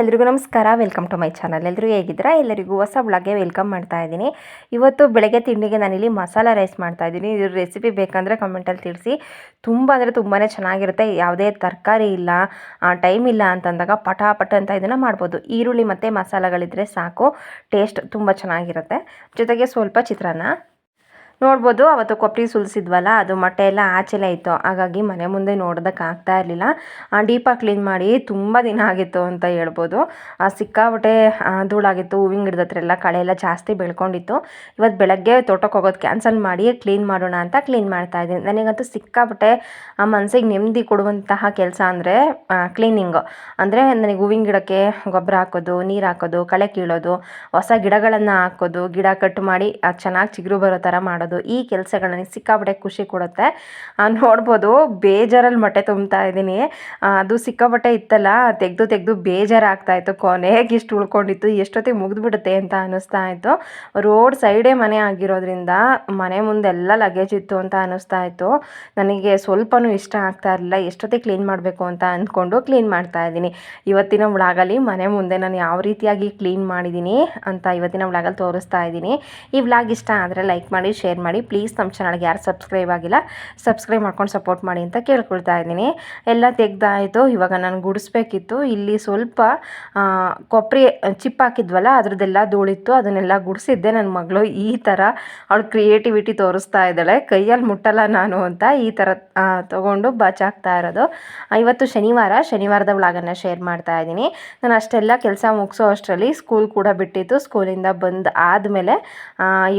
ಎಲ್ರಿಗೂ ನಮಸ್ಕಾರ. Welcome to my channel ಎಲ್ಲರೂ ಹೇಗಿದ್ದೀರಾ? ಎಲ್ಲರಿಗೂ ಹೊಸ ಬ್ಲಾಗ್ಗೆ ವೆಲ್ಕಮ್ ಮಾಡ್ತಾ ಇದ್ದೀನಿ. ಇವತ್ತು ಬೆಳಗ್ಗೆ ತಿಂಡಿಗೆ ನಾನಿಲ್ಲಿ ಮಸಾಲ ರೈಸ್ ಮಾಡ್ತಾ ಇದ್ದೀನಿ. ಇದ್ರ ರೆಸಿಪಿ ಬೇಕಂದರೆ ಕಮೆಂಟಲ್ಲಿ ತಿಳಿಸಿ. ತುಂಬ ಅಂದರೆ ತುಂಬಾ ಚೆನ್ನಾಗಿರುತ್ತೆ. ಯಾವುದೇ ತರಕಾರಿ ಇಲ್ಲ ಟೈಮ್ ಇಲ್ಲ ಅಂತಂದಾಗ ಪಟಾಪಟ ಅಂತ ಇದನ್ನು ಮಾಡ್ಬೋದು. ಈರುಳ್ಳಿ ಮತ್ತು ಮಸಾಲಗಳಿದ್ರೆ ಸಾಕು. ಟೇಸ್ಟ್ ತುಂಬ ಚೆನ್ನಾಗಿರುತ್ತೆ. ಜೊತೆಗೆ ಸ್ವಲ್ಪ ಚಿತ್ರಾನ್ನ. ನೋಡ್ಬೋದು, ಅವತ್ತು ಕೊಬ್ಬರಿ ಸುಲಿಸಿದ್ವಲ್ಲ, ಅದು ಮೊಟ್ಟೆ ಎಲ್ಲ ಆಚೆಲೇ ಇತ್ತು. ಹಾಗಾಗಿ ಮನೆ ಮುಂದೆ ನೋಡೋದಕ್ಕೆ ಆಗ್ತಾ ಇರಲಿಲ್ಲ. ಡೀಪಾಗಿ ಕ್ಲೀನ್ ಮಾಡಿ ತುಂಬ ದಿನ ಆಗಿತ್ತು ಅಂತ ಹೇಳ್ಬೋದು. ಸಿಕ್ಕಾಪಟ್ಟೆ ಧೂಳಾಗಿತ್ತು, ಹೂವಿನ ಗಿಡದ ಹತ್ರ ಎಲ್ಲ ಕಳೆ ಎಲ್ಲ ಜಾಸ್ತಿ ಬೆಳ್ಕೊಂಡಿತ್ತು. ಇವತ್ತು ಬೆಳಗ್ಗೆ ತೋಟಕ್ಕೆ ಹೋಗೋದು ಕ್ಯಾನ್ಸಲ್ ಮಾಡಿ ಕ್ಲೀನ್ ಮಾಡೋಣ ಅಂತ ಕ್ಲೀನ್ ಮಾಡ್ತಾ ಇದ್ದೀನಿ. ನನಗಂತೂ ಸಿಕ್ಕಾಪಟ್ಟೆ, ಆ, ಮನಸ್ಸಿಗೆ ನೆಮ್ಮದಿ ಕೊಡುವಂತಹ ಕೆಲಸ ಅಂದರೆ ಕ್ಲೀನಿಂಗು. ಅಂದರೆ ನನಗೆ ಹೂವಿನ ಗಿಡಕ್ಕೆ ಗೊಬ್ಬರ ಹಾಕೋದು, ನೀರು ಹಾಕೋದು, ಕಳೆ ಕೀಳೋದು, ಹೊಸ ಗಿಡಗಳನ್ನು ಹಾಕೋದು, ಗಿಡ ಕಟ್ ಮಾಡಿ ಅದು ಚೆನ್ನಾಗಿ ಚಿಗುರು ಬರೋ ಥರ ಮಾಡೋದು. ಈ ಕೆಲಸಗಳು ಸಿಕ್ಕಾಪಟ್ಟೆ ಖುಷಿ ಕೊಡುತ್ತೆ. ನೋಡ್ಬೋದು ಬೇಜಾರಲ್ಲಿ ಮೊಟ್ಟೆ ತುಂಬ್ತಾ ಇದ್ದೀನಿ. ಅದು ಸಿಕ್ಕಾಪಟ್ಟೆ ಇತ್ತಲ್ಲ, ತೆಗೆದು ತೆಗೆದು ಬೇಜಾರಾಗ್ತಾ ಇತ್ತು. ಕೊನೆಗೆ ಇಷ್ಟು ಉಳ್ಕೊಂಡಿತ್ತು, ಎಷ್ಟೊತ್ತಿಗೆ ಮುಗಿದ್ಬಿಡುತ್ತೆ ಅಂತ ಅನ್ನಿಸ್ತಾ ಇತ್ತು. ರೋಡ್ ಸೈಡೇ ಮನೆ ಆಗಿರೋದ್ರಿಂದ ಮನೆ ಮುಂದೆ ಎಲ್ಲ ಲಗೇಜ್ ಇತ್ತು ಅಂತ ಅನ್ನಿಸ್ತಾ ಇತ್ತು. ನನಗೆ ಸ್ವಲ್ಪನೂ ಇಷ್ಟ ಆಗ್ತಾ ಇರಲಿಲ್ಲ, ಎಷ್ಟೊತ್ತಿಗೆ ಕ್ಲೀನ್ ಮಾಡಬೇಕು ಅಂತ ಅಂದ್ಕೊಂಡು ಕ್ಲೀನ್ ಮಾಡ್ತಾ ಇದ್ದೀನಿ. ಇವತ್ತಿನ ಒಳಗಲ್ಲಿ ಮನೆ ಮುಂದೆ ನಾನು ಯಾವ ರೀತಿಯಾಗಿ ಕ್ಲೀನ್ ಮಾಡಿದ್ದೀನಿ ಅಂತ ಇವತ್ತಿನ ಒಳಗಲ್ಲಿ ತೋರಿಸ್ತಾ ಇದ್ದೀನಿ. ಈ ವ್ಲಾಗ್ ಇಷ್ಟ ಆದರೆ ಲೈಕ್ ಮಾಡಿ, ಶೇರ್ ಮಾಡಿ ಪ್ಲೀಸ್ ನಮ್ಮ ಚಾನಲ್ಗೆ ಯಾರು ಸಬ್ಸ್ಕ್ರೈಬ್ ಆಗಿಲ್ಲ ಸಬ್ಸ್ಕ್ರೈಬ್ ಮಾಡ್ಕೊಂಡು ಸಪೋರ್ಟ್ ಮಾಡಿ ಅಂತ ಕೇಳ್ಕೊಳ್ತಾ ಇದ್ದೀನಿ. ಎಲ್ಲ ತೆಗ್ದಾಯಿತು, ಇವಾಗ ನಾನು ಗುಡಿಸ್ಬೇಕಿತ್ತು. ಇಲ್ಲಿ ಸ್ವಲ್ಪ ಕೊಬ್ಬರಿ ಚಿಪ್ ಹಾಕಿದ್ವಲ್ಲ, ಅದ್ರದ್ದೆಲ್ಲ ಧೂಳಿತ್ತು, ಅದನ್ನೆಲ್ಲ ಗುಡಿಸಿದ್ದೆ. ನನ್ನ ಮಗಳು ಈ ಥರ ಅವಳು ಕ್ರಿಯೇಟಿವಿಟಿ ತೋರಿಸ್ತಾ ಇದ್ದಾಳೆ. ಕೈಯಲ್ಲಿ ಮುಟ್ಟಲ್ಲ ನಾನು ಅಂತ ಈ ಥರ ತೊಗೊಂಡು ಬಚಾಕ್ತಾ ಇರೋದು. ಇವತ್ತು ಶನಿವಾರ, ಶನಿವಾರದ ವ್ಲಾಗನ್ನು ಶೇರ್ ಮಾಡ್ತಾ ಇದ್ದೀನಿ. ನಾನು ಅಷ್ಟೆಲ್ಲ ಕೆಲಸ ಮುಗಿಸೋ ಅಷ್ಟರಲ್ಲಿ ಸ್ಕೂಲ್ ಕೂಡ ಬಿಟ್ಟಿತ್ತು. ಸ್ಕೂಲಿಂದ ಬಂದು ಆದಮೇಲೆ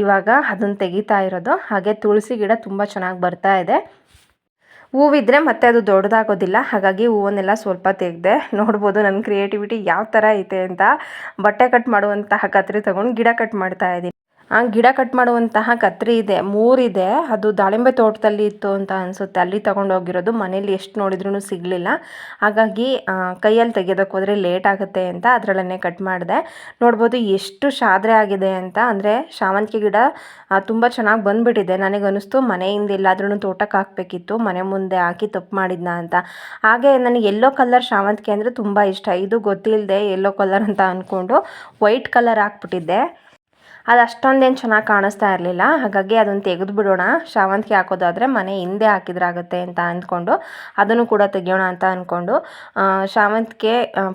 ಇವಾಗ ಅದನ್ನು ತೆಗಿತಾ ಇರೋದು. ಹಾಗೆ ತುಳಸಿ ಗಿಡ ತುಂಬ ಚೆನ್ನಾಗಿ ಬರ್ತಾ ಇದೆ. ಹೂವಿದ್ರೆ ಮತ್ತೆ ಅದು ದೊಡ್ಡದಾಗೋದಿಲ್ಲ. ಹಾಗಾಗಿ ಹೂವನ್ನೆಲ್ಲ ಸ್ವಲ್ಪ ತೆಗೆದೆ ನೋಡ್ಬೋದು ನನ್ನ ಕ್ರಿಯೇಟಿವಿಟಿ ಯಾವ ಥರ ಐತೆ ಅಂತ. ಬಟ್ಟೆ ಕಟ್ ಮಾಡುವಂತಹ ಕತ್ರಿ ತಗೊಂಡು ಗಿಡ ಕಟ್ ಮಾಡ್ತಾ ಇದ್ದೀನಿ ಗಿಡ ಕಟ್ ಮಾಡುವಂತಹ ಕತ್ರಿ ಇದೆ ಮೂರಿದೆ ಅದು ದಾಳಿಂಬೆ ತೋಟದಲ್ಲಿ ಇತ್ತು ಅಂತ ಅನಿಸುತ್ತೆ. ಅಲ್ಲಿ ತಗೊಂಡೋಗಿರೋದು ಮನೇಲಿ ಎಷ್ಟು ನೋಡಿದ್ರೂ ಸಿಗಲಿಲ್ಲ. ಹಾಗಾಗಿ ಕೈಯಲ್ಲಿ ತೆಗೆಯೋದಕ್ಕೆ ಹೋದರೆ ಲೇಟ್ ಆಗುತ್ತೆ ಅಂತ ಅದರಲ್ಲೇ ಕಟ್ ಮಾಡಿದೆ. ನೋಡ್ಬೋದು ಎಷ್ಟು ಶಾದ್ರೆ ಆಗಿದೆ ಅಂತ. ಅಂದರೆ ಶಾವಂತಿಗೆ ಗಿಡ ತುಂಬ ಚೆನ್ನಾಗಿ ಬಂದುಬಿಟ್ಟಿದೆ. ನನಗೆ ಅನಿಸ್ತು ಮನೆಯಿಂದ ಎಲ್ಲಾದ್ರೂ ತೋಟಕ್ಕೆ ಹಾಕಬೇಕಿತ್ತು. ಮನೆ ಮುಂದೆ ಹಾಕಿ ತಪ್ಪು ಮಾಡಿದ್ನ ಅಂತ. ಹಾಗೆ ನನಗೆ ಎಲ್ಲೋ ಕಲರ್ ಶಾವಂತಿಗೆ ಅಂದರೆ ತುಂಬ ಇಷ್ಟ. ಇದು ಗೊತ್ತಿಲ್ಲದೆ ಎಲ್ಲೋ ಕಲರ್ ಅಂತ ಅಂದ್ಕೊಂಡು ವೈಟ್ ಕಲರ್ ಹಾಕ್ಬಿಟ್ಟಿದ್ದೆ. ಅದು ಅಷ್ಟೊಂದೇನು ಚೆನ್ನಾಗಿ ಕಾಣಿಸ್ತಾ ಇರಲಿಲ್ಲ. ಹಾಗಾಗಿ ಅದನ್ನು ತೆಗೆದು ಬಿಡೋಣ. ಶಾವಂತಿಗೆ ಹಾಕೋದಾದರೆ ಮನೆ ಹಿಂದೆ ಹಾಕಿದ್ರಾಗುತ್ತೆ ಅಂತ ಅಂದ್ಕೊಂಡು ಅದನ್ನು ಕೂಡ ತೆಗಿಯೋಣ ಅಂತ ಅಂದ್ಕೊಂಡು ಶಾವಂತಿಗೆ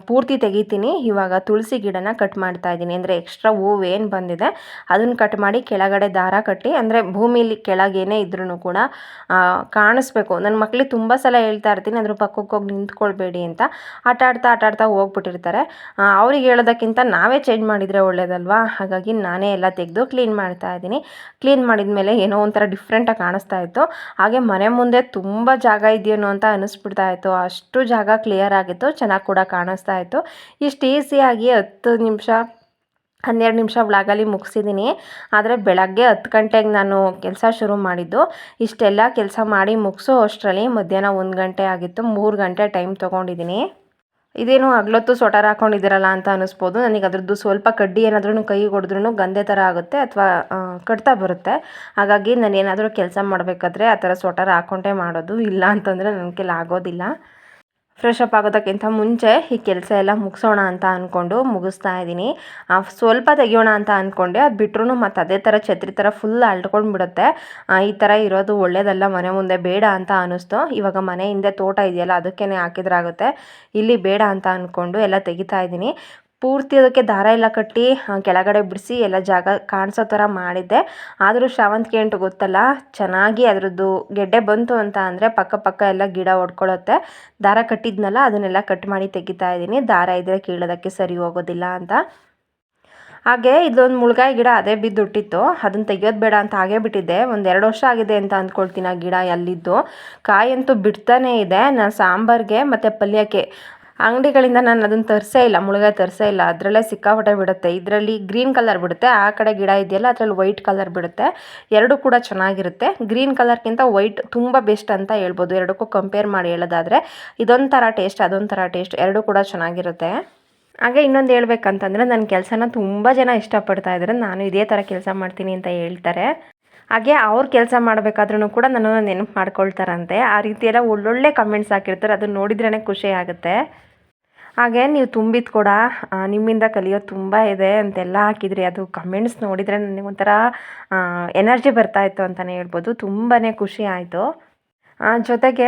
ಪೂರ್ತಿ ತೆಗಿತೀನಿ. ಇವಾಗ ತುಳಸಿ ಗಿಡನ ಕಟ್ ಮಾಡ್ತಾ ಇದ್ದೀನಿ. ಅಂದರೆ ಎಕ್ಸ್ಟ್ರಾ ಹೂವು ಏನು ಬಂದಿದೆ ಅದನ್ನು ಕಟ್ ಮಾಡಿ ಕೆಳಗಡೆ ದಾರ ಕಟ್ಟಿ, ಅಂದರೆ ಭೂಮಿಲಿ ಕೆಳಗೇನೇ ಇದ್ರೂ ಕೂಡ ಕಾಣಿಸ್ಬೇಕು. ನನ್ನ ಮಕ್ಳಿಗೆ ತುಂಬ ಸಲ ಹೇಳ್ತಾ ಇರ್ತೀನಿ, ಅದ್ರ ಪಕ್ಕಕ್ಕೆ ಹೋಗಿ ನಿಂತ್ಕೊಳ್ಬೇಡಿ ಅಂತ. ಆಟ ಆಡ್ತಾ ಆಟ ಆಡ್ತಾ ಹೋಗ್ಬಿಟ್ಟಿರ್ತಾರೆ ಅವ್ರಿಗೆ ಹೇಳೋದಕ್ಕಿಂತ ನಾವೇ ಚೇಂಜ್ ಮಾಡಿದರೆ ಒಳ್ಳೇದಲ್ವಾ? ಹಾಗಾಗಿ ನಾನೇ ಎಲ್ಲ ತೆಗೆದು ಕ್ಲೀನ್ ಮಾಡ್ತಾ ಇದ್ದೀನಿ. ಕ್ಲೀನ್ ಮಾಡಿದ ಮೇಲೆ ಏನೋ ಒಂಥರ ಡಿಫ್ರೆಂಟಾಗಿ ಕಾಣಿಸ್ತಾ ಇತ್ತು. ಹಾಗೆ ಮನೆ ಮುಂದೆ ತುಂಬ ಜಾಗ ಇದೆಯೇನೋ ಅಂತ ಅನಿಸ್ಬಿಡ್ತಾ ಇತ್ತು. ಅಷ್ಟು ಜಾಗ ಕ್ಲಿಯರ್ ಆಗಿತ್ತು. ಚೆನ್ನಾಗಿ ಕೂಡ ಕಾಣಿಸ್ತಾ ಇತ್ತು. ಇಷ್ಟು ಈಸಿಯಾಗಿ ಹತ್ತು ನಿಮಿಷ, ಹನ್ನೆರಡು ನಿಮಿಷ ಒಳಗಲ್ಲಿ ಮುಗಿಸಿದ್ದೀನಿ ಆದರೆ ಬೆಳಗ್ಗೆ ಹತ್ತು ಗಂಟೆಗೆ ನಾನು ಕೆಲಸ ಶುರು ಮಾಡಿದ್ದು. ಇಷ್ಟೆಲ್ಲ ಕೆಲಸ ಮಾಡಿ ಮುಗಿಸೋ ಅಷ್ಟರಲ್ಲಿ ಮಧ್ಯಾಹ್ನ ಒಂದು ಗಂಟೆ ಆಗಿತ್ತು. ಮೂರು ಗಂಟೆ ಟೈಮ್ ತೊಗೊಂಡಿದ್ದೀನಿ ಇದೇನು ಹಗ್ಲೊತ್ತು ಸ್ವೆಟರ್ ಹಾಕೊಂಡಿದ್ದೀರಲ್ಲ ಅಂತ ಅನ್ನಿಸ್ಬೋದು. ನನಗೆ ಅದರದ್ದು ಸ್ವಲ್ಪ ಕಡ್ಡಿ ಏನಾದ್ರೂ ಕೈ ಹೊಡೆದ್ರೂ ಗಂದೆ ಥರ ಆಗುತ್ತೆ ಅಥವಾ ಕಟ್ತಾ ಬರುತ್ತೆ. ಹಾಗಾಗಿ ನಾನು ಏನಾದರೂ ಕೆಲಸ ಮಾಡಬೇಕಾದ್ರೆ ಆ ಥರ ಸ್ವೆಟರ್ ಹಾಕ್ಕೊಂಡೇ ಮಾಡೋದು ಇಲ್ಲ ಅಂತಂದರೆ ನನ್ನ ಕೈಲಿ ಆಗೋದಿಲ್ಲ. ಫ್ರೆಶ್ ಅಪ್ ಆಗೋದಕ್ಕಿಂತ ಮುಂಚೆ ಈ ಕೆಲಸ ಎಲ್ಲ ಮುಗಿಸೋಣ ಅಂತ ಅಂದ್ಕೊಂಡು ಮುಗಿಸ್ತಾ ಇದ್ದೀನಿ. ಸ್ವಲ್ಪ ತೆಗಿಯೋಣ ಅಂತ ಅಂದ್ಕೊಂಡೆ ಅದು ಬಿಟ್ರೂ ಮತ್ತು ಅದೇ ಥರ ಛತ್ರಿ ಥರ ಫುಲ್ ಅಳ್ಕೊಂಡು ಬಿಡುತ್ತೆ ಈ ಥರ ಇರೋದು ಒಳ್ಳೇದಲ್ಲ, ಮನೆ ಮುಂದೆ ಬೇಡ ಅಂತ ಅನ್ನಿಸ್ತು ಇವಾಗ ಮನೆ ಹಿಂದೆ ತೋಟ ಇದೆಯಲ್ಲ ಅದಕ್ಕೇ ಹಾಕಿದ್ರಾಗುತ್ತೆ. ಇಲ್ಲಿ ಬೇಡ ಅಂತ ಅಂದ್ಕೊಂಡು ಎಲ್ಲ ತೆಗಿತಾ ಇದ್ದೀನಿ. ಪೂರ್ತಿ ಅದಕ್ಕೆ ದಾರ ಎಲ್ಲ ಕಟ್ಟಿ ಕೆಳಗಡೆ ಬಿಡಿಸಿ ಎಲ್ಲ ಜಾಗ ಕಾಣಿಸೋ ಥರ ಮಾಡಿದ್ದೆ. ಆದರೂ ಶಾವಂತಿಗೆ ಅಂಟು ಗೊತ್ತಲ್ಲ, ಚೆನ್ನಾಗಿ ಅದರದ್ದು ಗೆಡ್ಡೆ ಬಂತು ಅಂತ ಅಂದರೆ ಪಕ್ಕ ಪಕ್ಕ ಎಲ್ಲ ಗಿಡ ಒಡ್ಕೊಳ್ಳುತ್ತೆ ದಾರ ಕಟ್ಟಿದ್ನಲ್ಲ, ಅದನ್ನೆಲ್ಲ ಕಟ್ ಮಾಡಿ ತೆಗಿತಾ ಇದ್ದೀನಿ. ದಾರ ಇದ್ದರೆ ಕೀಳೋದಕ್ಕೆ ಸರಿ ಹೋಗೋದಿಲ್ಲ ಅಂತ. ಹಾಗೆ ಇದೊಂದು ಮುಳುಗಾಯಿ ಗಿಡ ಅದೇ ಬಿದ್ದುಟ್ಟಿತ್ತು. ಅದನ್ನು ತೆಗಿಯೋದು ಬೇಡ ಅಂತ ಹಾಗೇ ಬಿಟ್ಟಿದ್ದೆ. ಒಂದು ಎರಡು ವರ್ಷ ಆಗಿದೆ ಅಂತ ಅಂದ್ಕೊಳ್ತೀನಿ ಆ ಗಿಡ ಎಲ್ಲಿದ್ದು. ಕಾಯಂತೂ ಬಿಡ್ತಾನೇ ಇದೆ. ನಾನು ಸಾಂಬಾರಿಗೆ ಮತ್ತು ಪಲ್ಯಕ್ಕೆ ಅಂಗಡಿಗಳಿಂದ ನಾನು ಅದನ್ನು ತರಿಸೇ ಇಲ್ಲ ಮುಳುಗಾಯಿ ತರಿಸೇ ಇಲ್ಲ. ಅದರಲ್ಲೇ ಸಿಕ್ಕಾಪಟ್ಟೆ ಬಿಡುತ್ತೆ. ಇದರಲ್ಲಿ ಗ್ರೀನ್ ಕಲರ್ ಬಿಡುತ್ತೆ. ಆ ಕಡೆ ಗಿಡ ಇದೆಯಲ್ಲ, ಅದರಲ್ಲಿ ವೈಟ್ ಕಲರ್ ಬಿಡುತ್ತೆ. ಎರಡೂ ಕೂಡ ಚೆನ್ನಾಗಿರುತ್ತೆ. ಗ್ರೀನ್ ಕಲರ್ಗಿಂತ ವೈಟ್ ತುಂಬ ಬೆಸ್ಟ್ ಅಂತ ಹೇಳ್ಬೋದು. ಎರಡಕ್ಕೂ ಕಂಪೇರ್ ಮಾಡಿ ಹೇಳೋದಾದರೆ ಇದೊಂಥರ ಟೇಸ್ಟ್ ಅದೊಂಥರ ಟೇಸ್ಟ್ ಎರಡೂ ಕೂಡ ಚೆನ್ನಾಗಿರುತ್ತೆ. ಹಾಗೆ ಇನ್ನೊಂದು ಹೇಳ್ಬೇಕಂತಂದರೆ ನನ್ನ ಕೆಲಸನ ತುಂಬ ಜನ ಇಷ್ಟಪಡ್ತಾ ಇದ್ದಾರೆ ನಾನು ಇದೇ ಥರ ಕೆಲಸ ಮಾಡ್ತೀನಿ ಅಂತ ಹೇಳ್ತಾರೆ. ಹಾಗೆ ಅವ್ರು ಕೆಲಸ ಮಾಡಬೇಕಾದ್ರೂ ಕೂಡ ನನ್ನನ್ನು ನೆನಪು ಮಾಡ್ಕೊಳ್ತಾರಂತೆ. ಆ ರೀತಿ ಎಲ್ಲ ಒಳ್ಳೊಳ್ಳೆ ಕಮೆಂಟ್ಸ್ ಹಾಕಿರ್ತಾರೆ. ಅದನ್ನು ನೋಡಿದ್ರೇ ಖುಷಿ ಆಗುತ್ತೆ. ಹಾಗೆ ನೀವು ತುಂಬಿದ ಕೂಡ ನಿಮ್ಮಿಂದ ಕಲಿಯೋದು ತುಂಬ ಇದೆ ಅಂತೆಲ್ಲ ಹಾಕಿದ್ರಿ. ಅದು ಕಮೆಂಟ್ಸ್ ನೋಡಿದರೆ ನನಗೆ ಒಂಥರ ಎನರ್ಜಿ ಬರ್ತಾಯಿತ್ತು ಅಂತಲೇ ಹೇಳ್ಬೋದು. ತುಂಬಾ ಖುಷಿ ಆಯಿತು. ಜೊತೆಗೆ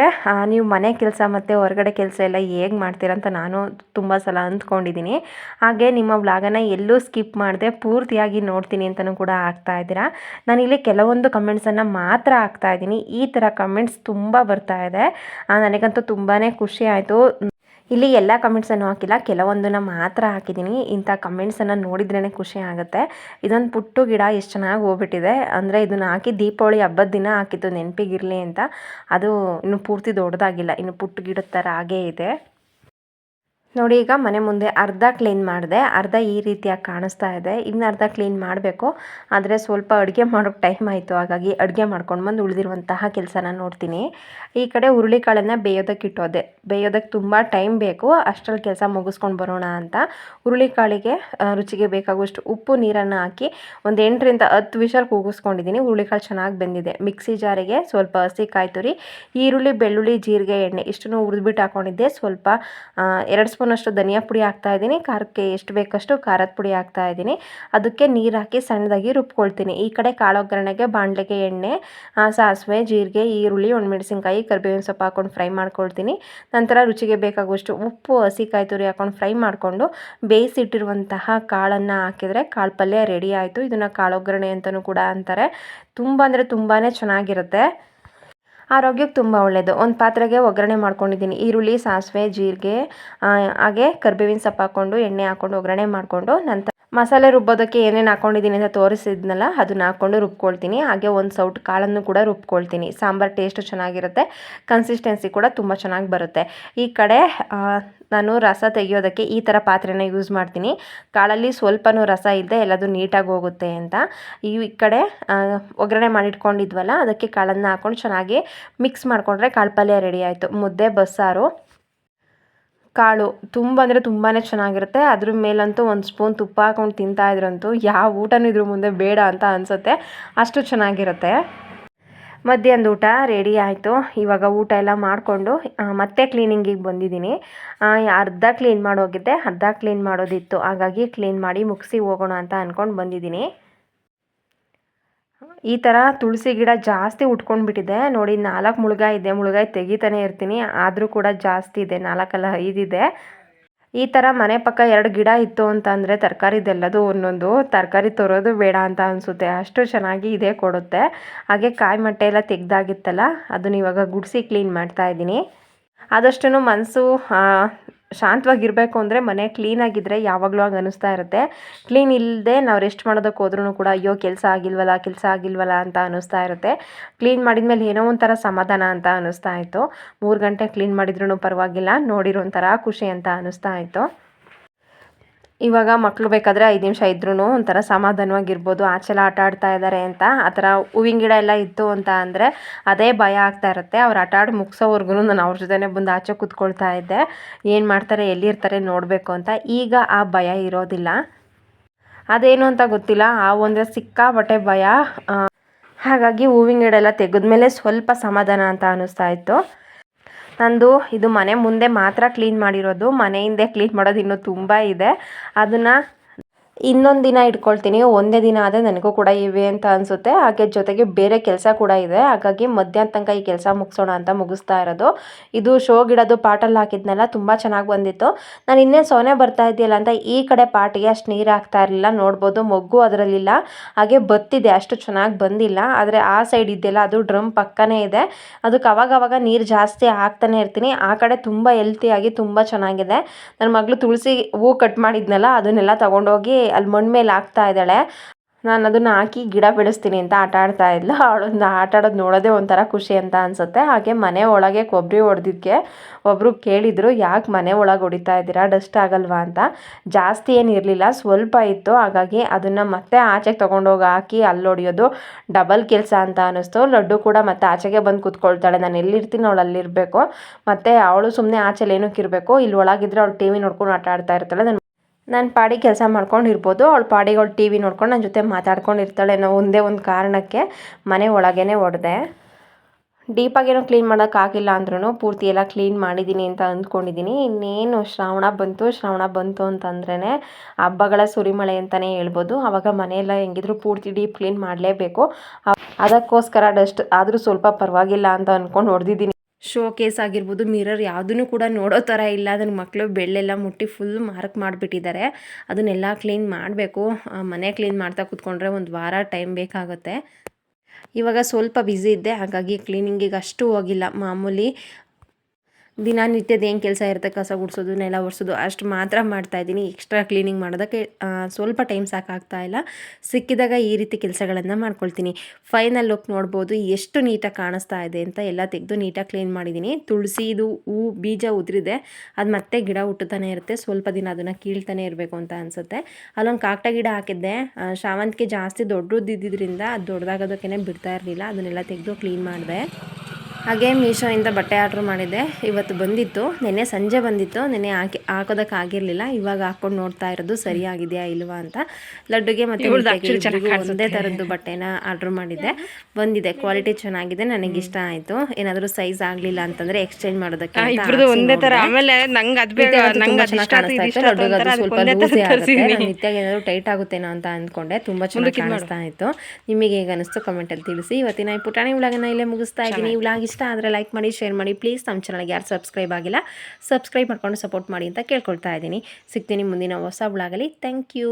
ನೀವು ಮನೆ ಕೆಲಸ ಮತ್ತು ಹೊರಗಡೆ ಕೆಲಸ ಎಲ್ಲ ಹೇಗೆ ಮಾಡ್ತೀರಂತ ನಾನು ತುಂಬ ಸಲ ಅಂದ್ಕೊಂಡಿದ್ದೀನಿ ಹಾಗೆ ನಿಮ್ಮ ವ್ಲಾಗನ್ನು ಎಲ್ಲೂ ಸ್ಕಿಪ್ ಮಾಡದೆ ಪೂರ್ತಿಯಾಗಿ ನೋಡ್ತೀನಿ ಅಂತಲೂ ಕೂಡ ಆಗ್ತಾ ಇದ್ದೀರಾ. ನಾನಿಲ್ಲಿ ಕೆಲವೊಂದು ಕಮೆಂಟ್ಸನ್ನು ಮಾತ್ರ ಹಾಕ್ತಾ ಇದ್ದೀನಿ. ಈ ಥರ ಕಮೆಂಟ್ಸ್ ತುಂಬ ಬರ್ತಾ ಇದೆ. ನನಗಂತೂ ತುಂಬಾ ಖುಷಿ ಆಯಿತು. ಇಲ್ಲಿ ಎಲ್ಲ ಕಮೆಂಟ್ಸನ್ನು ಹಾಕಿಲ್ಲ, ಕೆಲವೊಂದನ್ನು ಮಾತ್ರ ಹಾಕಿದ್ದೀನಿ ಇಂಥ ಕಮೆಂಟ್ಸನ್ನು ನೋಡಿದ್ರೇ ಖುಷಿ ಆಗುತ್ತೆ. ಇದೊಂದು ಪುಟ್ಟು ಗಿಡ ಎಷ್ಟು ಚೆನ್ನಾಗಿ ಹೋಗ್ಬಿಟ್ಟಿದೆ. ಅಂದರೆ ಇದನ್ನು ಹಾಕಿ ದೀಪಾವಳಿ ಹಬ್ಬದ ದಿನ ಹಾಕಿತ್ತು ನೆನಪಿಗಿರಲಿ ಅಂತ. ಅದು ಇನ್ನು ಪೂರ್ತಿ ದೊಡ್ಡದಾಗಿಲ್ಲ ಇನ್ನು ಪುಟ್ಟು ಗಿಡದ ಥರ ಹಾಗೇ ಇದೆ. ನೋಡಿ, ಈಗ ಮನೆ ಮುಂದೆ ಅರ್ಧ ಕ್ಲೀನ್ ಮಾಡಿದೆ, ಅರ್ಧ ಈ ರೀತಿಯಾಗಿ ಕಾಣಿಸ್ತಾ ಇದೆ. ಇನ್ನು ಅರ್ಧ ಕ್ಲೀನ್ ಮಾಡಬೇಕು. ಆದರೆ ಸ್ವಲ್ಪ ಅಡುಗೆ ಮಾಡೋಕ್ಕೆ ಟೈಮ್ ಆಯಿತು. ಹಾಗಾಗಿ ಅಡುಗೆ ಮಾಡ್ಕೊಂಡು ಬಂದು ಉಳಿದಿರುವಂತಹ ಕೆಲಸನ ನೋಡ್ತೀನಿ. ಈ ಕಡೆ ಹುರುಳಿಕಾಳನ್ನು ಬೇಯೋದಕ್ಕೆ ಇಟ್ಟೋದೆ. ಬೇಯೋದಕ್ಕೆ ತುಂಬ ಟೈಮ್ ಬೇಕು. ಅಷ್ಟರಲ್ಲಿ ಕೆಲಸ ಮುಗಿಸ್ಕೊಂಡು ಬರೋಣ ಅಂತ. ಹುರುಳಿಕಾಳಿಗೆ ರುಚಿಗೆ ಬೇಕಾಗುವಷ್ಟು ಉಪ್ಪು, ನೀರನ್ನು ಹಾಕಿ ಒಂದು ಎಂಟರಿಂದ ಹತ್ತು ವಿಷಲ್ ಕೂಗಿಸ್ಕೊಂಡಿದ್ದೀನಿ. ಹುರುಳಿಕಾಳು ಚೆನ್ನಾಗಿ ಬೆಂದಿದೆ. ಮಿಕ್ಸಿ ಜಾರಿಗೆ ಸ್ವಲ್ಪ ಹಸಿ ಕಾಯ್ತುರಿ ಈರುಳ್ಳಿ, ಬೆಳ್ಳುಳ್ಳಿ, ಜೀರಿಗೆ ಎಣ್ಣೆ ಇಷ್ಟನ್ನು ಹುರಿದ್ಬಿಟ್ಟು ಹಾಕೊಂಡಿದ್ದೆ. ಸ್ವಲ್ಪ ಎರಡು ಸ್ಪೂನಷ್ಟು ಧನಿಯಾ ಪುಡಿ ಹಾಕ್ತಾ ಇದ್ದೀನಿ, ಖಾರಕ್ಕೆ ಎಷ್ಟು ಬೇಕಷ್ಟು ಖಾರದ ಪುಡಿ ಹಾಕ್ತಾ ಇದ್ದೀನಿ. ಅದಕ್ಕೆ ನೀರು ಹಾಕಿ ಸಣ್ಣದಾಗಿ ರುಬ್ಕೊಳ್ತೀನಿ. ಈ ಕಡೆ ಕಾಳು ಒಗ್ಗರಣೆಗೆ ಬಾಣಲೆಗೆ ಎಣ್ಣೆ ಸಾಸಿವೆ, ಜೀರಿಗೆ, ಈರುಳ್ಳಿ, ಒಣಮೆಣಸಿನ್ಕಾಯಿ, ಕರಿಬೇವಿನ ಸೊಪ್ಪು ಹಾಕೊಂಡು ಫ್ರೈ ಮಾಡ್ಕೊಳ್ತೀನಿ. ನಂತರ ರುಚಿಗೆ ಬೇಕಾಗುವಷ್ಟು ಉಪ್ಪು ಹಸಿ ಕಾಯಿ ತುರಿ ಹಾಕೊಂಡು ಫ್ರೈ ಮಾಡಿಕೊಂಡು ಬೇಯಿಸಿಟ್ಟಿರುವಂತಹ ಕಾಳನ್ನು ಹಾಕಿದರೆ ಕಾಳು ಪಲ್ಯ ರೆಡಿ ಆಯಿತು. ಇದನ್ನು ಕಾಳು ಒಗ್ಗರಣೆ ಅಂತಲೂ ಕೂಡ ಅಂತಾರೆ. ತುಂಬ ಅಂದರೆ ತುಂಬಾ ಚೆನ್ನಾಗಿರುತ್ತೆ. ಆರೋಗ್ಯಕ್ಕೆ ತುಂಬ ಒಳ್ಳೆಯದು ಒಂದು ಪಾತ್ರೆಗೆ ಒಗ್ಗರಣೆ ಮಾಡ್ಕೊಂಡಿದ್ದೀನಿ. ಈರುಳ್ಳಿ, ಸಾಸಿವೆ, ಜೀರಿಗೆ ಹಾಗೆ ಕರ್ಬೇವಿನ ಸೊಪ್ಪು ಹಾಕ್ಕೊಂಡು, ಎಣ್ಣೆ ಹಾಕ್ಕೊಂಡು, ಒಗ್ಗರಣೆ ಮಾಡಿಕೊಂಡು, ನಂತರ ಮಸಾಲೆ ರುಬ್ಬೋದಕ್ಕೆ ಏನೇನು ಹಾಕ್ಕೊಂಡಿದ್ದೀನಿ ಅಂತ ತೋರಿಸಿದ್ನಲ್ಲ, ಅದನ್ನ ಹಾಕ್ಕೊಂಡು ರುಬ್ಕೊಳ್ತೀನಿ. ಹಾಗೆ ಒಂದು ಸೌಟ್ ಕಾಳನ್ನು ಕೂಡ ರುಬ್ಕೊಳ್ತೀನಿ. ಸಾಂಬಾರು ಟೇಸ್ಟು ಚೆನ್ನಾಗಿರುತ್ತೆ. ಕನ್ಸಿಸ್ಟೆನ್ಸಿ ಕೂಡ ತುಂಬ ಚೆನ್ನಾಗಿ ಬರುತ್ತೆ. ಈ ಕಡೆ ನಾನು ರಸ ತೆಗೆಯೋದಕ್ಕೆ ಈ ಥರ ಪಾತ್ರೆನ ಯೂಸ್ ಮಾಡ್ತೀನಿ. ಕಾಳಲ್ಲಿ ಸ್ವಲ್ಪನೂ ರಸ ಇಲ್ಲದೆ ಎಲ್ಲದೂ ನೀಟಾಗಿ ಹೋಗುತ್ತೆ ಅಂತ. ಈ ಕಡೆ ಒಗ್ಗರಣೆ ಮಾಡಿಟ್ಕೊಂಡಿದ್ವಲ್ಲ, ಅದಕ್ಕೆ ಕಾಳನ್ನು ಹಾಕ್ಕೊಂಡು ಚೆನ್ನಾಗಿ ಮಿಕ್ಸ್ ಮಾಡಿಕೊಂಡ್ರೆ ಕಾಳು ಪಲ್ಯ ರೆಡಿ ಆಯಿತು. ಮುದ್ದೆ, ಬಸ್ಸಾರು, ಕಾಳು ತುಂಬ ಅಂದರೆ ತುಂಬಾ ಚೆನ್ನಾಗಿರುತ್ತೆ. ಅದ್ರ ಮೇಲಂತೂ ಒಂದು ಸ್ಪೂನ್ ತುಪ್ಪ ಹಾಕೊಂಡು ತಿಂತಾಯಿದ್ರಂತೂ ಯಾವ ಊಟನೂ ಇದ್ರ ಮುಂದೆ ಬೇಡ ಅಂತ ಅನಿಸುತ್ತೆ. ಅಷ್ಟು ಚೆನ್ನಾಗಿರುತ್ತೆ. ಮಧ್ಯಾಹ್ನದ ಊಟ ರೆಡಿ ಆಯಿತು. ಇವಾಗ ಊಟ ಎಲ್ಲ ಮಾಡಿಕೊಂಡು ಮತ್ತೆ ಕ್ಲೀನಿಂಗಿಗೆ ಬಂದಿದ್ದೀನಿ. ಅರ್ಧ ಕ್ಲೀನ್ ಮಾಡೋಗಿದ್ದೆ ಅರ್ಧ ಕ್ಲೀನ್ ಮಾಡೋದಿತ್ತು. ಹಾಗಾಗಿ ಕ್ಲೀನ್ ಮಾಡಿ ಮುಗಿಸಿ ಹೋಗೋಣ ಅಂತ ಅಂದ್ಕೊಂಡು ಬಂದಿದ್ದೀನಿ. ಈ ಥರ ತುಳಸಿ ಗಿಡ ಜಾಸ್ತಿ ಉಟ್ಕೊಂಡ್ಬಿಟ್ಟಿದೆ. ನೋಡಿ, ನಾಲ್ಕು ಮುಳುಗಾಯಿ ಇದೆ. ಮುಳುಗಾಯಿ ತೆಗಿತಾನೆ ಇರ್ತೀನಿ. ಆದರೂ ಕೂಡ ಜಾಸ್ತಿ ಇದೆ. ನಾಲ್ಕಲ್ಲ ಐದಿದೆ. ಈ ಥರ ಮನೆ ಪಕ್ಕ ಎರಡು ಗಿಡ ಇತ್ತು ಅಂತಂದರೆ ತರಕಾರಿದೆಲ್ಲದೂ ಒಂದೊಂದು ತರಕಾರಿ ತರೋದು ಬೇಡ ಅಂತ ಅನಿಸುತ್ತೆ. ಅಷ್ಟು ಚೆನ್ನಾಗಿ ಇದೇ ಕೊಡುತ್ತೆ. ಹಾಗೆ ಕಾಯಿ ಮಟ್ಟೆ ಎಲ್ಲ ತೆಗ್ದಾಗಿತ್ತಲ್ಲ, ಅದನ್ನ ಇವಾಗ ಗುಡಿಸಿ ಕ್ಲೀನ್ ಮಾಡ್ತಾ ಇದ್ದೀನಿ. ಆದಷ್ಟು ಮನಸ್ಸು ಶಾಂತವಾಗಿರಬೇಕು ಅಂದರೆ ಮನೆ ಕ್ಲೀನಾಗಿದ್ದರೆ ಯಾವಾಗಲೂ ಹಂಗೆ ಅನ್ನಿಸ್ತಾ ಇರುತ್ತೆ. ಕ್ಲೀನ್ ಇಲ್ಲದೆ ನಾವು ರೆಸ್ಟ್ ಮಾಡೋದಕ್ಕೆ ಹೋದ್ರೂ ಕೂಡ ಅಯ್ಯೋ ಕೆಲಸ ಆಗಿಲ್ವಲ್ಲ ಕೆಲಸ ಆಗಿಲ್ವಲ್ಲ ಅಂತ ಅನ್ನಿಸ್ತಾ ಇರುತ್ತೆ. ಕ್ಲೀನ್ ಮಾಡಿದ್ಮೇಲೆ ಏನೋ ಒಂಥರ ಸಮಾಧಾನ ಅಂತ ಅನ್ನಿಸ್ತಾ ಇತ್ತು. ಮೂರು ಗಂಟೆ ಕ್ಲೀನ್ ಮಾಡಿದ್ರೂ ಪರವಾಗಿಲ್ಲ, ನೋಡಿರೋ ಒಂಥರ ಖುಷಿ ಅಂತ ಅನ್ನಿಸ್ತಾ ಇತ್ತು. ಇವಾಗ ಮಕ್ಕಳು ಬೇಕಾದರೆ ಐದು ನಿಮಿಷ ಇದ್ರೂ ಒಂಥರ ಸಮಾಧಾನವಾಗಿರ್ಬೋದು, ಆಚೆಲ್ಲ ಆಟ ಆಡ್ತಾ ಇದ್ದಾರೆ ಅಂತ. ಆ ಥರ ಹೂವಿನ ಗಿಡ ಎಲ್ಲ ಇತ್ತು ಅಂತ ಅಂದರೆ ಅದೇ ಭಯ ಆಗ್ತಾ ಇರುತ್ತೆ. ಅವ್ರು ಆಟ ಆಡಿ ಮುಗಿಸೋವರೆಗೂ ನಾನು ಅವ್ರ ಜೊತೆನೇ ಬಂದು ಆಚೆ ಕೂತ್ಕೊಳ್ತಾ ಇದ್ದೆ. ಏನು ಮಾಡ್ತಾರೆ, ಎಲ್ಲಿರ್ತಾರೆ ನೋಡಬೇಕು ಅಂತ. ಈಗ ಆ ಭಯ ಇರೋದಿಲ್ಲ. ಅದೇನು ಅಂತ ಗೊತ್ತಿಲ್ಲ. ಆ ಒಂದು ಸಿಕ್ಕಾಪಟ್ಟೆ ಭಯ ಹಾಗಾಗಿ ಹೂವಿನ ಗಿಡ ಎಲ್ಲ ತೆಗೆದ್ಮೇಲೆ ಸ್ವಲ್ಪ ಸಮಾಧಾನ ಅಂತ ಅನ್ನಿಸ್ತಾ ಇತ್ತು. ನಂದು ಇದು ಮನೆ ಮುಂದೆ ಮಾತ್ರ ಕ್ಲೀನ್ ಮಾಡಿರೋದು. ಮನೆ ಹಿಂದೆ ಕ್ಲೀನ್ ಮಾಡೋದು ಇನ್ನೂ ತುಂಬ ಇದೆ. ಅದನ್ನು ಇನ್ನೊಂದು ದಿನ ಇಟ್ಕೊಳ್ತೀನಿ, ಒಂದೇ ದಿನ ಆದರೆ ನನಗೂ ಕೂಡ ಇವೆ ಅಂತ ಅನಿಸುತ್ತೆ. ಹಾಗೆ ಜೊತೆಗೆ ಬೇರೆ ಕೆಲಸ ಕೂಡ ಇದೆ. ಹಾಗಾಗಿ ಮಧ್ಯಾಹ್ನ ತನಕ ಈ ಕೆಲಸ ಮುಗಿಸೋಣ ಅಂತ ಮುಗಿಸ್ತಾ ಇರೋದು. ಇದು ಶೋ ಗಿಡದು ಪಾಟಲ್ಲಿ ಹಾಕಿದ್ನಲ್ಲ, ತುಂಬ ಚೆನ್ನಾಗಿ ಬಂದಿತ್ತು. ನಾನು ಇನ್ನೇ ಸೊನೆ ಬರ್ತಾ ಇದೆಯಲ್ಲ ಅಂತ ಈ ಕಡೆ ಪಾಟಿಗೆ ಅಷ್ಟು ನೀರು ಹಾಕ್ತಾ ಇರಲಿಲ್ಲ. ನೋಡ್ಬೋದು ಮೊಗ್ಗು ಅದರಲ್ಲಿಲ್ಲ. ಹಾಗೆ ಬತ್ತಿದೆ, ಅಷ್ಟು ಚೆನ್ನಾಗಿ ಬಂದಿಲ್ಲ. ಆದರೆ ಆ ಸೈಡ್ ಇದೆಯಲ್ಲ, ಅದು ಡ್ರಮ್ ಪಕ್ಕನೇ ಇದೆ. ಅದಕ್ಕೆ ಅವಾಗ ಅವಾಗ ನೀರು ಜಾಸ್ತಿ ಹಾಕ್ತಾನೆ ಇರ್ತೀನಿ. ಆ ಕಡೆ ತುಂಬ ಹೆಲ್ತಿಯಾಗಿ ತುಂಬ ಚೆನ್ನಾಗಿದೆ. ನನ್ನ ಮಗಳು ತುಳಸಿ ಹೂ ಕಟ್ ಮಾಡಿದ್ನಲ್ಲ, ಅದನ್ನೆಲ್ಲ ತಗೊಂಡೋಗಿ ಅಲ್ಲಿ ಮಣ್ಣು ಮೇಲೆ ಹಾಕ್ತಾ ಇದ್ದಾಳೆ. ನಾನು ಅದನ್ನು ಹಾಕಿ ಗಿಡ ಬೆಳೆಸ್ತೀನಿ ಅಂತ ಆಟ ಆಡ್ತಾ ಇದ್ಲು. ಅವಳನ್ನ ಆಟ ಆಡೋದು ನೋಡೋದೇ ಒಂಥರ ಖುಷಿ ಅಂತ ಅನಿಸುತ್ತೆ. ಹಾಗೆ ಮನೆ ಒಳಗೆ ಕೊಬ್ಬರಿ ಹೊಡೆದಿದ್ದಕ್ಕೆ ಒಬ್ಬರು ಕೇಳಿದರು, ಯಾಕೆ ಮನೆ ಒಳಗೆ ಹೊಡಿತಾ ಇದ್ದೀರಾ? ಡಸ್ಟ್ ಆಗಲ್ವಾ? ಅಂತ. ಜಾಸ್ತಿ ಏನು ಇರಲಿಲ್ಲ, ಸ್ವಲ್ಪ ಇತ್ತು. ಹಾಗಾಗಿ ಅದನ್ನು ಮತ್ತೆ ಆಚೆಗೆ ತೊಗೊಂಡೋಗಿ ಹಾಕಿ ಅಲ್ಲಿ ಹೊಡೆಯೋದು ಡಬಲ್ ಕೆಲಸ ಅಂತ ಅನ್ನಿಸ್ತು ಲಡ್ಡು ಕೂಡ ಮತ್ತೆ ಆಚೆಗೆ ಬಂದು ಕೂತ್ಕೊಳ್ತಾಳೆ. ನಾನು ಎಲ್ಲಿರ್ತೀನಿ ಅವಳು ಅಲ್ಲಿರಬೇಕು. ಮತ್ತು ಅವಳು ಸುಮ್ಮನೆ ಆಚೆಲಿ ಏನಕ್ಕೆ ಇರಬೇಕು? ಇಲ್ಲಿ ಒಳಗಿದ್ರೆ ಅವಳು ಟಿ ವಿ ನೋಡ್ಕೊಂಡು ಆಟ ಆಡ್ತಾ ಇರ್ತಾಳೆ. ನಾನು ಪಾಡಿ ಕೆಲಸ ಮಾಡ್ಕೊಂಡು ಇರ್ಬೋದು ಅವಳು ಪಾಡಿಗಳು ಟಿ ವಿ ನೋಡ್ಕೊಂಡು ನನ್ನ ಜೊತೆ ಮಾತಾಡ್ಕೊಂಡು ಇರ್ತಾಳೆ ಅನ್ನೋ ಒಂದೇ ಒಂದು ಕಾರಣಕ್ಕೆ ಮನೆ ಒಳಗೇ ಹೊಡೆದೆ ಡೀಪಾಗೇನೋ ಕ್ಲೀನ್ ಮಾಡೋಕ್ಕಾಗಿಲ್ಲ ಅಂದ್ರೂ ಪೂರ್ತಿ ಎಲ್ಲ ಕ್ಲೀನ್ ಮಾಡಿದ್ದೀನಿ ಅಂತ ಅಂದ್ಕೊಂಡಿದ್ದೀನಿ ಇನ್ನೇನು ಶ್ರಾವಣ ಬಂತು ಶ್ರಾವಣ ಬಂತು ಅಂತಂದ್ರೇ ಹಬ್ಬಗಳ ಸುರಿಮಳೆ ಅಂತಲೇ ಹೇಳ್ಬೋದು. ಆವಾಗ ಮನೆಯೆಲ್ಲ ಹೆಂಗಿದ್ರು ಪೂರ್ತಿ ಡೀಪ್ ಕ್ಲೀನ್ ಮಾಡಲೇಬೇಕು. ಅದಕ್ಕೋಸ್ಕರ ಡಸ್ಟ್ ಆದರೂ ಸ್ವಲ್ಪ ಪರವಾಗಿಲ್ಲ ಅಂತ ಅಂದ್ಕೊಂಡು ಹೊಡೆದಿದ್ದೀನಿ ಶೋ ಕೇಸ್ ಆಗಿರ್ಬೋದು ಮಿರರ್ ಯಾವುದೂ ಕೂಡ ನೋಡೋ ಥರ ಇಲ್ಲ. ಅದನ್ನು ಮಕ್ಕಳು ಬೆಳ್ಳೆಲ್ಲ ಮುಟ್ಟಿ ಫುಲ್ ಮಾರ್ಕ್ ಮಾಡಿಬಿಟ್ಟಿದ್ದಾರೆ. ಅದನ್ನೆಲ್ಲ ಕ್ಲೀನ್ ಮಾಡಬೇಕು. ಮನೆ ಕ್ಲೀನ್ ಮಾಡ್ತಾ ಕೂತ್ಕೊಂಡ್ರೆ ಒಂದು ವಾರ ಟೈಮ್ ಬೇಕಾಗುತ್ತೆ. ಇವಾಗ ಸ್ವಲ್ಪ ಬ್ಯುಸಿ ಇದ್ದೆ, ಹಾಗಾಗಿ ಕ್ಲೀನಿಂಗಿಗೆ ಅಷ್ಟು ಹೋಗಿಲ್ಲ. ಮಾಮೂಲಿ ದಿನನಿತ್ಯದ ಏನು ಕೆಲಸ ಇರುತ್ತೆ, ಕಸ ಗುಡಿಸೋದು, ನೆಲ ಒರೆಸೋದು, ಅಷ್ಟು ಮಾತ್ರ ಮಾಡ್ತಾ ಇದ್ದೀನಿ. ಎಕ್ಸ್ಟ್ರಾ ಕ್ಲೀನಿಂಗ್ ಮಾಡೋದಕ್ಕೆ ಸ್ವಲ್ಪ ಟೈಮ್ ಸಾಕಾಗ್ತಾ ಇಲ್ಲ. ಸಿಕ್ಕಿದಾಗ ಈ ರೀತಿ ಕೆಲಸಗಳನ್ನು ಮಾಡ್ಕೊಳ್ತೀನಿ. ಫೈನಲ್ ಲುಕ್ ನೋಡ್ಬೋದು, ಎಷ್ಟು ನೀಟಾಗಿ ಕಾಣಿಸ್ತಾ ಇದೆ ಅಂತ ಎಲ್ಲ ತೆಗೆದು ನೀಟಾಗಿ ಕ್ಲೀನ್ ಮಾಡಿದ್ದೀನಿ. ತುಳಸಿದು ಹೂ, ಬೀಜ ಉದುರಿದೆ. ಅದು ಮತ್ತೆ ಗಿಡ ಹುಟ್ಟುತ್ತಾನೆ ಇರುತ್ತೆ. ಸ್ವಲ್ಪ ದಿನ ಅದನ್ನು ಕೀಳ್ತಾನೆ ಇರಬೇಕು ಅಂತ ಅನಿಸುತ್ತೆ. ಅಲ್ಲೊಂದು ಕಾಕ್ಟ ಗಿಡ ಹಾಕಿದ್ದೆ. ಶಾವಂತಿಗೆ ಜಾಸ್ತಿ ದೊಡ್ಡದಿದ್ದರಿಂದ ಅದು ದೊಡ್ಡದಾಗೋದಕ್ಕೇ ಬಿಡ್ತಾ ಇರಲಿಲ್ಲ. ಅದನ್ನೆಲ್ಲ ತೆಗೆದು ಕ್ಲೀನ್ ಮಾಡಿದೆ. ಹಾಗೆ ಮೀಶೋಯಿಂದ ಬಟ್ಟೆ ಆರ್ಡ್ರ್ ಮಾಡಿದ್ದೆ. ಇವತ್ತು ಬಂದಿತ್ತು. ನೆನ್ನೆ ಸಂಜೆ ಬಂದಿತ್ತು. ನೆನ್ನೆ ಹಾಕಿ ಹಾಕೋದಕ್ಕೆ ಆಗಿರಲಿಲ್ಲ ಇವಾಗ ಹಾಕೊಂಡು ನೋಡ್ತಾ ಇರೋದು ಸರಿಯಾಗಿದೆಯಾ ಇಲ್ವಾ ಅಂತ. ಲಡ್ಡುಗೆ ಮತ್ತೆ ಒಂದೇ ಥರದ್ದು ಬಟ್ಟೆನ ಆರ್ಡ್ರ್ ಮಾಡಿದ್ದೆ. ಬಂದಿದೆ. ಕ್ವಾಲಿಟಿ ಚೆನ್ನಾಗಿದೆ. ನನಗೆ ಇಷ್ಟ ಆಯಿತು. ಏನಾದರೂ ಸೈಜ್ ಆಗಲಿಲ್ಲ ಅಂತಂದರೆ ಎಕ್ಸ್ಚೇಂಜ್ ಮಾಡೋದಕ್ಕೆ ಒಂದೇ ತರ ಆಮೇಲೆ ನಂಗೆ ಅದ್ ಸ್ವಲ್ಪ ಅದಕ್ಕೆ ಒಂದೇ ಲೂಸೇ ಆಗುತ್ತೆ. ನಿತ್ಯಾಗ ಏನಾದ್ರು ಟೈಟ್ ಆಗುತ್ತೇನೋ ಅಂತ ಅಂದ್ಕೊಂಡೆ. ತುಂಬ ಚೆನ್ನಾಗಿ ಕಾಣಿಸ್ತಾ ಇತ್ತು. ನಿಮಗೆ ಹೇಗೆ ಅನಿಸ್ತು? ಕಮೆಂಟಲ್ಲಿ ತಿಳಿಸಿ. ಇವತ್ತಿನ ಈ ಪುಟಾಣಿ ವ್ಲಾಗನ್ನ ಇಲ್ಲೇ ಮುಗಿಸ್ತಾ ಇದ್ದೀನಿ. ಉಳಾಗಿ ಇಷ್ಟ ಆದರೆ ಲೈಕ್ ಮಾಡಿ ಶೇರ್ ಮಾಡಿ ಪ್ಲೀಸ್ ನಮ್ಮ ಚಾನಲ್ಗೆ ಯಾರು ಸಬ್ಸ್ಕ್ರೈಬ್ ಆಗಿಲ್ಲ ಸಬ್ಸ್ಕ್ರೈಬ್ ಮಾಡ್ಕೊಂಡು ಸಪೋರ್ಟ್ ಮಾಡಿ ಅಂತ ಕೇಳ್ಕೊಳ್ತಾ ಇದ್ದೀನಿ. ಸಿಗ್ತೀನಿ ಮುಂದಿನ ಹೊಸ ಬ್ಲಾಗಲ್ಲಿ ಥ್ಯಾಂಕ್ ಯು